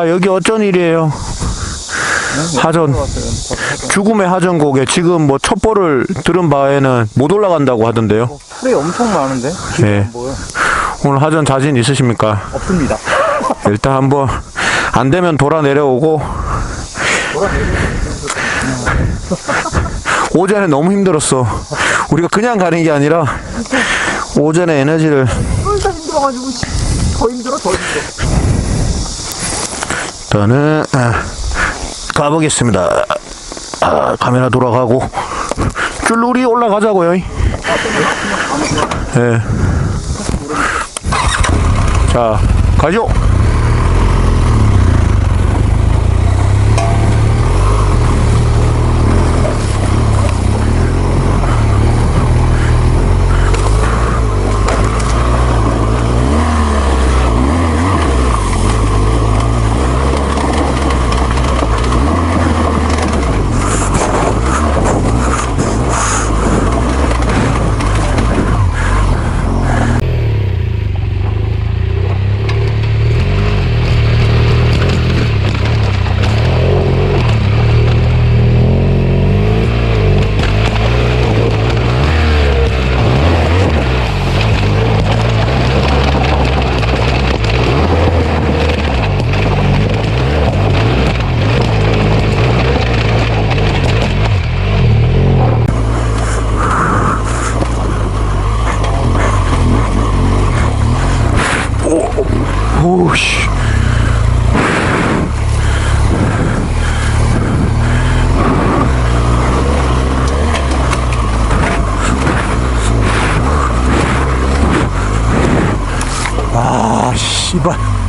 자, 여기 어쩐 일이에요? 하전. 죽음의 하전곡에 지금 뭐 첩보를 들은 바에는 못 올라간다고 하던데요. 풀이 엄청 많은데? 예. 뭐요? 오늘 하전 자신 있으십니까? 없습니다. 일단 한번 안 되면 돌아 내려오고 오전에 너무 힘들었어. 우리가 그냥 가는 게 아니라 오전에 에너지를 힘들어가지고 더 힘들어 더 힘들어. 일단은 아, 가보겠습니다. 아, 카메라 돌아가고 줄놀이 올라가자고요. 예. 자, 가죠. 오씨. 아, 씨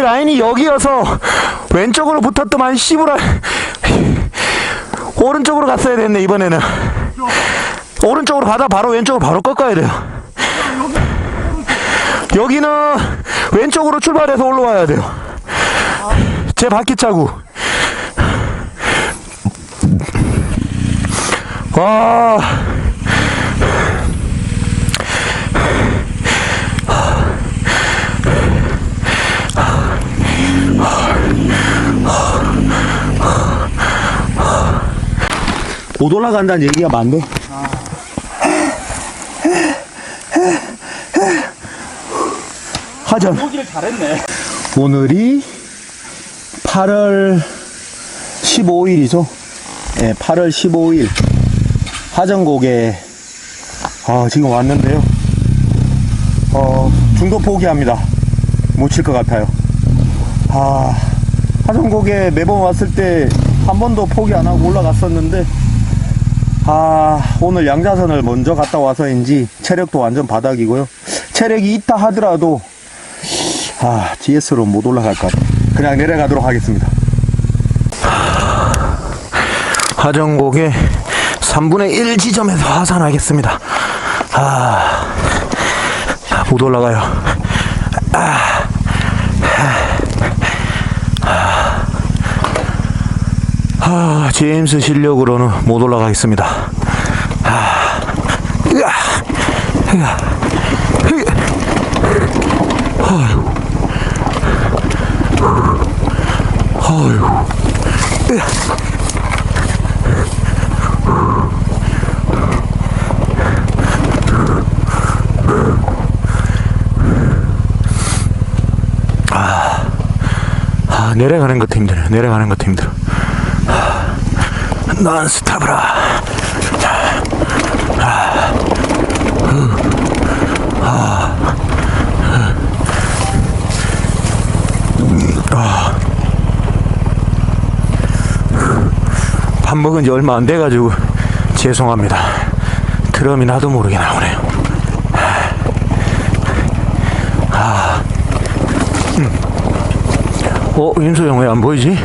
라인이 여기여서 왼쪽으로 붙었더만 씨부라. 오른쪽으로 갔어야 됐네 이번에는. 오른쪽으로 가다 바로 왼쪽으로 바로 꺾어야 돼요. 여기는 왼쪽으로 출발해서 올라와야 돼요. 제 바퀴 차고. 와 못 올라간다는 얘기가 많네. 하전. 포기를 잘했네. 오늘이 8월 15일이죠. 예, 8월 15일. 하전곡에, 아, 지금 왔는데요. 어, 중도 포기합니다. 못 칠 것 같아요. 아, 하전곡에 매번 왔을 때 한 번도 포기 안 하고 올라갔었는데, 아, 오늘 양자선을 먼저 갔다 와서인지 체력도 완전 바닥이고요. 체력이 있다 하더라도 아, GS로 못 올라갈 것 같아. 그냥 내려가도록 하겠습니다. 하정곡의 3분의 1 지점에서 하산하겠습니다. 아, 못 올라가요. 아, 아, 제임스 실력으로는 못 올라가겠습니다. 아, 으아. 아유. 아유. 아, 아, 내려가는 것도 힘들어. 내려가는 것도 힘들어. 아, 난 스탑이라. 밥 먹은 지 얼마 안 돼가지고 죄송합니다. 드럼이 나도 모르게 나오네요. 아, 음. 어, 윤소영 왜 안 보이지?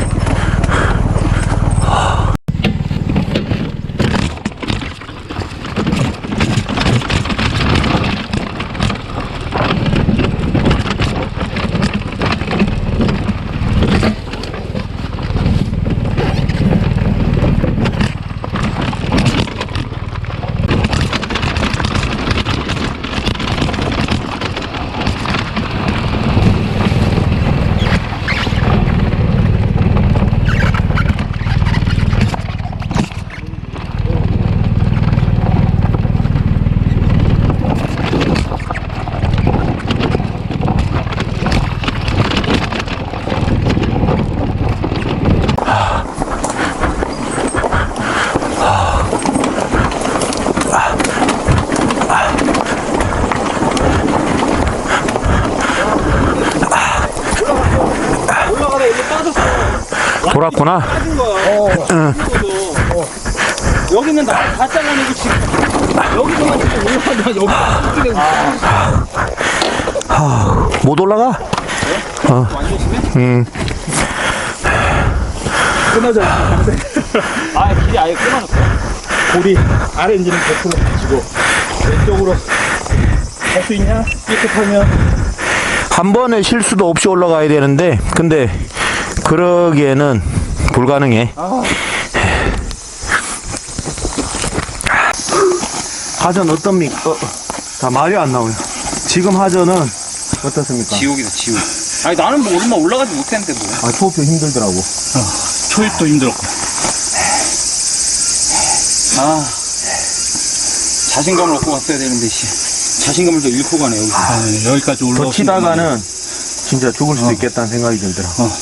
올라가다 여기 빠졌어. 돌았구나. 빠진 거야. 어. 어. 여기는 나다 잘라내고 지금 여기서만 지금 올라가다 여기 이렇게 되고 못 올라가? 완전 심해? 음. 끊어져. 아 길이 아예 끊어졌어. 고리 아래 엔진은 100% 붙이고 왼쪽으로 갈 수 있냐? 깨끗하면 한 번의 실수도 없이 올라가야 되는데, 근데, 그러기에는 불가능해. 아. 하전 어떻습니까? 어, 다 말이 안 나오네. 지금 하전은 어떻습니까? 지옥이다 지옥. 아니 나는 뭐 얼마 올라가지 못했는데 뭐. 아, 초흡도 힘들더라고. 초입도 힘들었고. 아. 자신감을 얻고 갔어야 되는데, 씨. 자신감을 더 잃고 가네, 여기 서. 아, 여기까지 더 치다가는 진짜 죽을 수도 있겠다는 생각이 들더라. 어.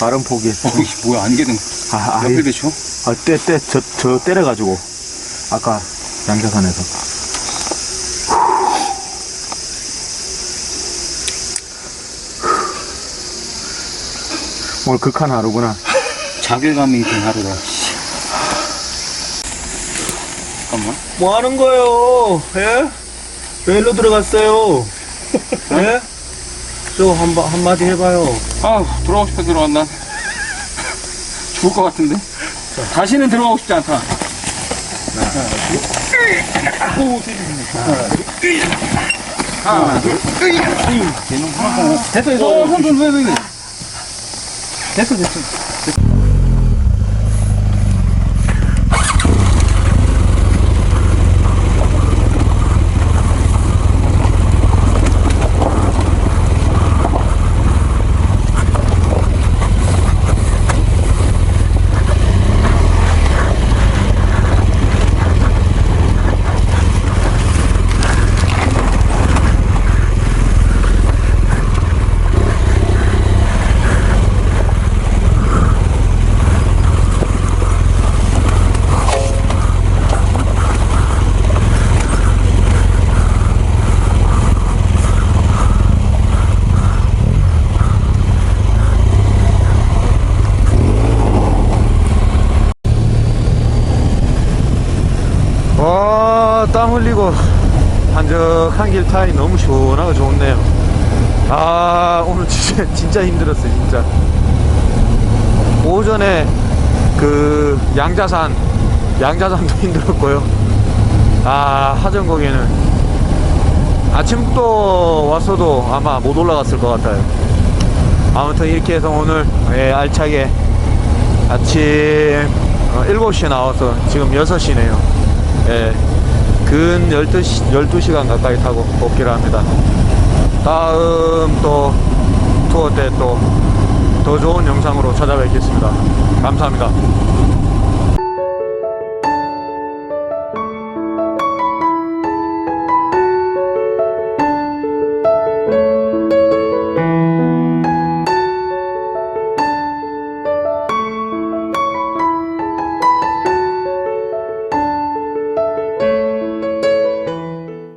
발음 포기했어. 어, 이게 뭐야, 안개등. 아, 아, 몇배 배추? 아, 때, 때, 저, 저 때려가지고. 아까 양자산에서. 오늘 극한 하루구나. 자괴감이 든 하루다, 씨. 잠깐만. 뭐 하는 거예요? 예? 왜 일로 들어갔어요? 예? 저 한, 한마디 해봐요. 아 들어가고 싶어 들어왔나 죽을 것 같은데 다시는 들어가고 싶지 않다 됐어 됐어 어, 손, 손, 손, 손. 됐어 됐어 와, 땀 흘리고 한적한 길 타니 너무 시원하고 좋네요. 아, 오늘 진짜, 진짜 힘들었어요, 진짜. 오전에 그 양자산, 양자산도 힘들었고요. 아, 하전거기는 아침부터 왔어도 아마 못 올라갔을 것 같아요. 아무튼 이렇게 해서 오늘 예, 알차게 아침 어, 7시에 나와서 지금 6시네요. 예, 근 12시, 12시간 가까이 타고 복귀를 합니다. 다음 또 투어 때 또 더 좋은 영상으로 찾아뵙겠습니다. 감사합니다.